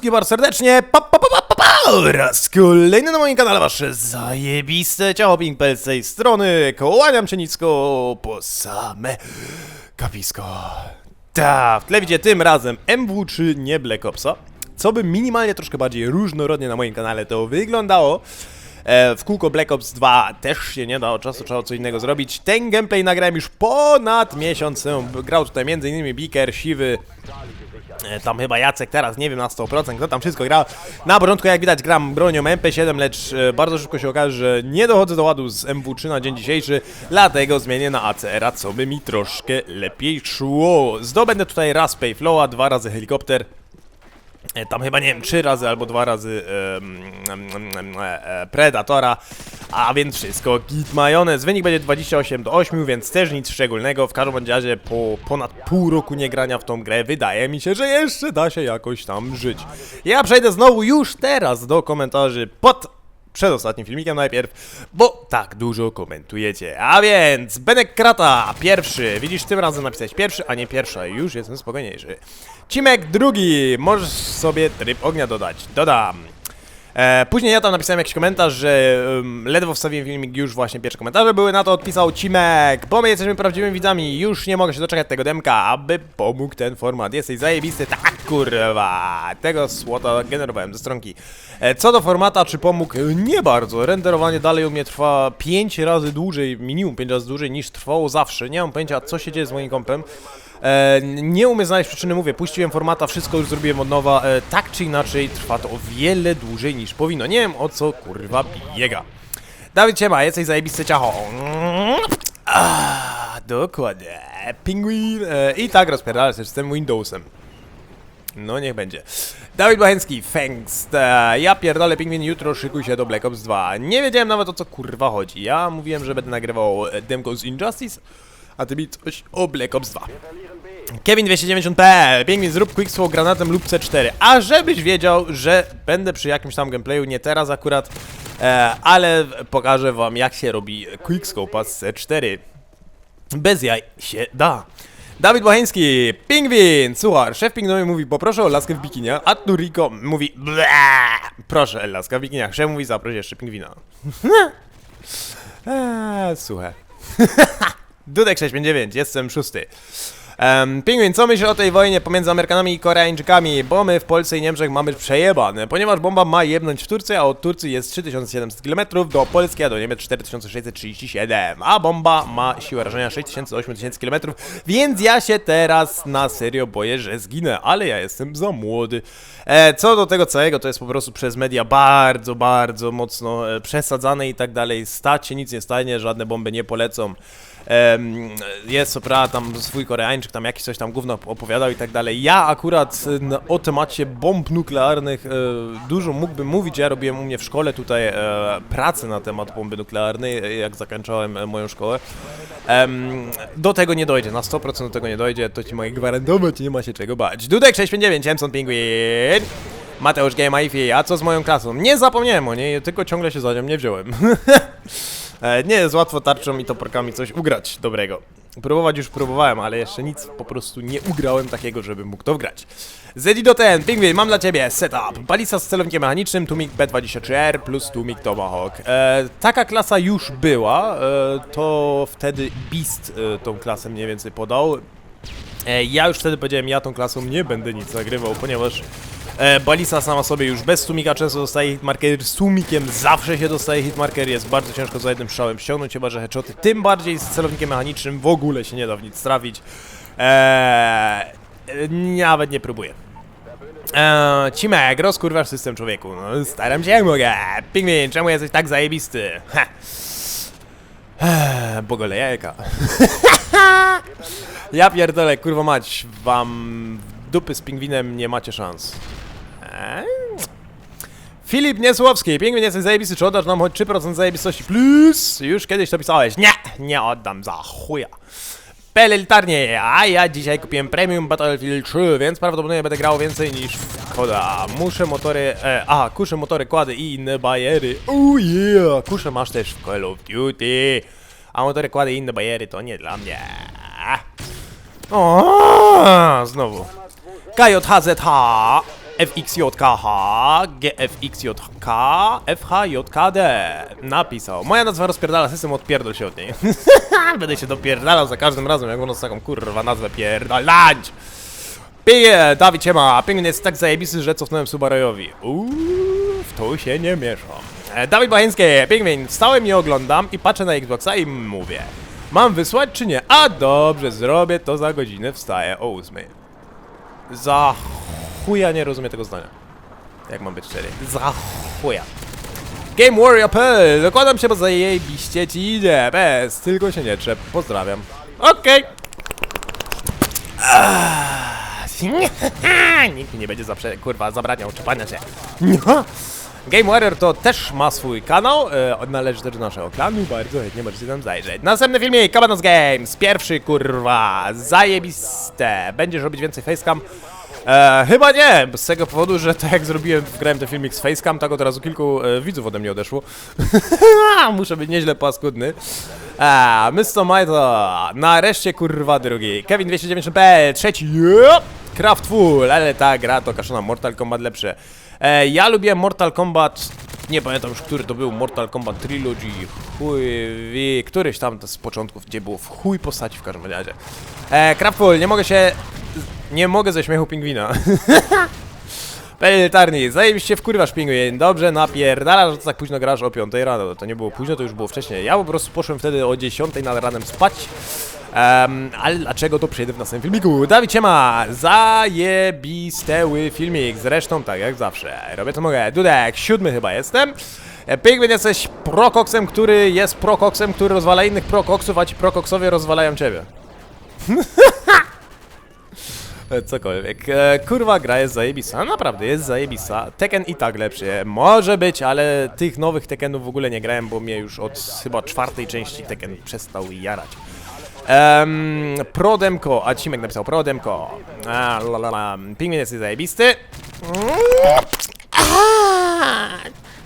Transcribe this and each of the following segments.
Witam bardzo serdecznie, pa, pa, pa, pa, pa, pa, raz kolejny na moim kanale wasze zajebiste ciało Pinkpel z tej strony, kłaniam się nisko po same kapisko. Ta, w tle widzicie tym razem MW3, nie Black Opsa, co by minimalnie troszkę bardziej różnorodnie na moim kanale to wyglądało. E, w kółko Black Ops 2 też się nie da, od czasu trzeba co innego zrobić. Ten gameplay nagrałem już ponad miesiąc. Grał tutaj m.in. Beaker, Siwy, Tam chyba Jacek teraz, nie wiem na 100%, kto tam wszystko gra. Na początku jak widać gram bronią MP7, lecz e, bardzo szybko się okaże, że nie dochodzę do ładu z MW3 na dzień dzisiejszy, dlatego zmienię na ACR-a, co by mi troszkę lepiej szło. Zdobędę tutaj raz Payflowa, dwa razy helikopter. E, Tam chyba nie wiem, trzy razy albo dwa razy e, e, Predatora, a więc wszystko git majonez. Wynik będzie 28 do 8, więc też nic szczególnego. W każdym razie po ponad pół roku nie grania w tą grę wydaje mi się, że jeszcze da się jakoś tam żyć. Ja przejdę znowu już teraz do komentarzy pod przed ostatnim filmikiem najpierw, bo tak dużo komentujecie. A więc, Benek Krata, pierwszy. Widzisz, tym razem napisać pierwszy, a nie pierwsza. Już jestem spokojniejszy. Cimek drugi. Możesz sobie tryb ognia dodać. Dodam. E, później ja tam napisałem jakiś komentarz, że ledwo wstawiłem filmik, już właśnie pierwsze komentarze były, na to odpisał Cimek, bo my jesteśmy prawdziwymi widzami, już nie mogę się doczekać tego demka, aby pomógł ten format, jesteś zajebisty, tak kurwa, tego słota generowałem ze stronki. E, co do formata, czy pomógł? Nie bardzo, renderowanie dalej u mnie trwa 5 razy dłużej, minimum 5 razy dłużej niż trwało zawsze, nie mam pojęcia co się dzieje z moim kompem. E, nie umiem znaleźć przyczyny, mówię, puściłem formata, wszystko już zrobiłem od nowa, e, tak czy inaczej trwa to o wiele dłużej niż powinno. Nie wiem o co kurwa biega. Dawid Ciema, jesteś zajebiste ciacho. Ah, dokładnie. Pingwin. E, I tak rozpierdalę się z tym Windowsem. No niech będzie. Dawid Bachęcki, thanks. Ja pierdolę pingwin, jutro szykuj się do Black Ops 2. Nie wiedziałem nawet o co kurwa chodzi. Ja mówiłem, że będę nagrywał demko z Injustice, a ty mi coś o Black Ops 2. Kevin 290p, Pingwin zrób quickscope granatem lub C4. A żebyś wiedział, że będę przy jakimś tam gameplayu, nie teraz akurat, e, ale pokażę wam jak się robi quickscope'a z C4. Bez jaj się da. Dawid Bocheński, Pingwin, słuchaj, szef pingwinowy mówi poproszę o laskę w bikiniach, a Turiko mówi proszę laska w bikiniach, szef mówi zaproś jeszcze pingwina. eee, słuchaj. Dudek 659, jestem szósty. Um, Pingwin, co myślisz o tej wojnie pomiędzy Amerykanami i Koreańczykami? Bo my w Polsce i Niemczech mamy przejebane, ponieważ bomba ma jebnąć w Turcji, a od Turcji jest 3700 km, do Polski, a do Niemiec 4637, a bomba ma siłę rażenia 6000-8000 km, więc ja się teraz na serio boję, że zginę, ale ja jestem za młody. E, co do tego całego, to jest po prostu przez media bardzo, bardzo mocno e, przesadzane i tak dalej. Stać się nic nie stanie, żadne bomby nie polecą. Jest co prawda tam swój Koreańczyk, tam jakiś coś tam gówno opowiadał i tak dalej. Ja akurat na- o temacie bomb nuklearnych e, dużo mógłbym mówić. Ja robiłem u mnie w szkole tutaj e, pracę na temat bomby nuklearnej, e, jak zakończyłem e, moją szkołę. Do tego nie dojdzie, na 100% do tego nie dojdzie, to ci mogę gwarantować, nie ma się czego bać. Dudek 659, Emson Penguin. Mateusz Game a co z moją klasą? Nie zapomniałem o niej, tylko ciągle się za nią nie wziąłem. E, Nie jest łatwo tarczą i toporkami coś ugrać dobrego. Próbować już próbowałem, ale jeszcze nic po prostu nie ugrałem takiego, żebym mógł to wgrać. Zeddy do Pingwin, mam dla ciebie setup. Balisa z celownikiem mechanicznym, Tumik B23R plus Tumik Tomahawk. E, taka klasa już była, e, to wtedy Beast e, tą klasę mniej więcej podał. E, ja już wtedy powiedziałem, ja tą klasą nie będę nic nagrywał, ponieważ e, Balisa sama sobie już bez sumika często dostaje hitmarker, sumikiem zawsze się dostaje hitmarker, jest bardzo ciężko za jednym strzałem ściągnąć, chyba że headshoty, tym bardziej z celownikiem mechanicznym w ogóle się nie da w nic trafić. Eee, nawet nie próbuję. Eee, Cimek, rozkurwasz system człowieku. No, staram się jak mogę. Pingwin, czemu jesteś tak zajebisty? Ha. Eee. Ja pierdolę, kurwa mać, wam dupy z pingwinem nie macie szans. Filip Niesłowski, pingwin jesteś zajebisty, czy oddasz nam choć 3% zajebistości plus? Już kiedyś to pisałeś. Nie, nie oddam za chuja. Pelelitarnie, a ja dzisiaj kupiłem Premium Battlefield 3, więc prawdopodobnie będę grał więcej niż w koda. Muszę motory, e, a, kuszę motory, kłady i inne bajery. Oh yeah, kuszę masz też w Call of Duty. A motory, kłady i inne bajery to nie dla mnie. O, znowu. KJHZH GFXJKH, GFXJK, FHJKD. Napisał. Moja nazwa rozpierdala system, odpierdol się od niej. Będę się dopierdalał za każdym razem, jak ono taką kurwa nazwę pierdalać. Pie, Dawid Ciema, Pingwin jest tak zajebisty, że cofnąłem Subarujowi. Uuu, w to się nie mieszam. E, Dawid Bacheński, Pingwin, stałem i oglądam i patrzę na Xboxa i mówię. Mam wysłać czy nie? A dobrze, zrobię to za godzinę, wstaję o 8. Za chuja nie rozumiem tego zdania. Jak mam być szczery? Za chuja. Game Warrior P. Dokładam się, bo zajebiście ci idzie. Bez, tylko się nie trzep. Pozdrawiam. Okej. Ah, Nikt nie będzie zaprze... kurwa zabraniał czepania się. Game Warrior to też ma swój kanał, e, należy też do naszego klanu, bardzo chętnie możecie tam zajrzeć. Następny filmik, Cabanos Games, pierwszy kurwa, zajebiste. Będziesz robić więcej facecam? E, chyba nie, z tego powodu, że tak jak zrobiłem, wgrałem ten filmik z facecam, tak od razu kilku e, widzów ode mnie odeszło. Muszę być nieźle paskudny. A, Mr. Majto, nareszcie kurwa drugi. Kevin 290p, trzeci, yep. Craftful, ale ta gra to kaszona Mortal Kombat lepsze. E, ja lubię Mortal Kombat, nie pamiętam już który to był, Mortal Kombat Trilogy, chuj, wie, któryś tam z początków, gdzie było w chuj postaci w każdym razie. E, Craftful, nie mogę się, nie mogę ze śmiechu pingwina. Pelitarni, zajebiście wkurwasz pingwin, dobrze napierdalasz, że tak późno grasz o 5 rano, to nie było późno, to już było wcześniej. Ja po prostu poszłem wtedy o 10 nad ranem spać, Em, ale dlaczego to przejdę w następnym filmiku? Dawid Ciema, zajebisteły filmik, zresztą tak jak zawsze, robię co mogę. Dudek, siódmy chyba jestem. E, Pingwin jesteś prokoksem, który jest prokoksem, który rozwala innych prokoksów, a ci prokoksowie rozwalają ciebie. Cokolwiek. E, kurwa, gra jest zajebista. Naprawdę, jest zajebista. Tekken i tak lepszy. Może być, ale tych nowych Tekkenów w ogóle nie grałem, bo mnie już od chyba czwartej części Tekken przestał jarać. Um, Prodemko, a Cimek napisał Prodemko. A, la, la, la. Pingwin jest zajebisty.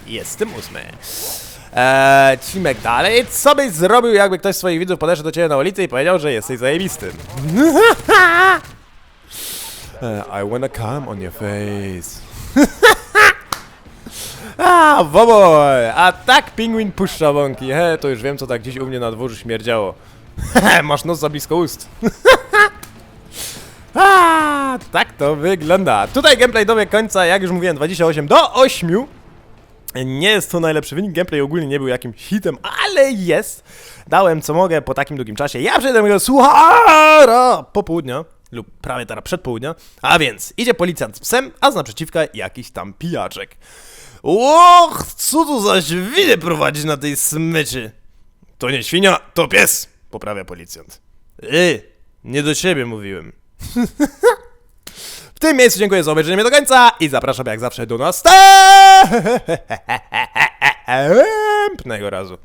Jestem ósmy. Eee, Cimek dalej. Co byś zrobił, jakby ktoś z swoich widzów podeszedł do ciebie na ulicy i powiedział, że jesteś zajebistym? I wanna come on your face. A, woboj! A tak pingwin puszcza bąki. He, to już wiem, co tak gdzieś u mnie na dworzu śmierdziało. Masz nos za blisko ust. A, tak to wygląda. Tutaj gameplay dobiegł końca, jak już mówiłem, 28 do 8. Nie jest to najlepszy wynik, gameplay ogólnie nie był jakimś hitem, ale jest. Dałem co mogę po takim długim czasie. Ja przejdę mojego słuchara popołudnia, lub prawie teraz przedpołudnia. A więc, idzie policjant z psem, a z naprzeciwka jakiś tam pijaczek. Och, co tu za świnie prowadzić na tej smyczy? To nie świnia, to pies, poprawia policjant. Yy, nie do ciebie mówiłem. W tym miejscu dziękuję za obejrzenie mnie do końca i zapraszam jak zawsze do następnego razu.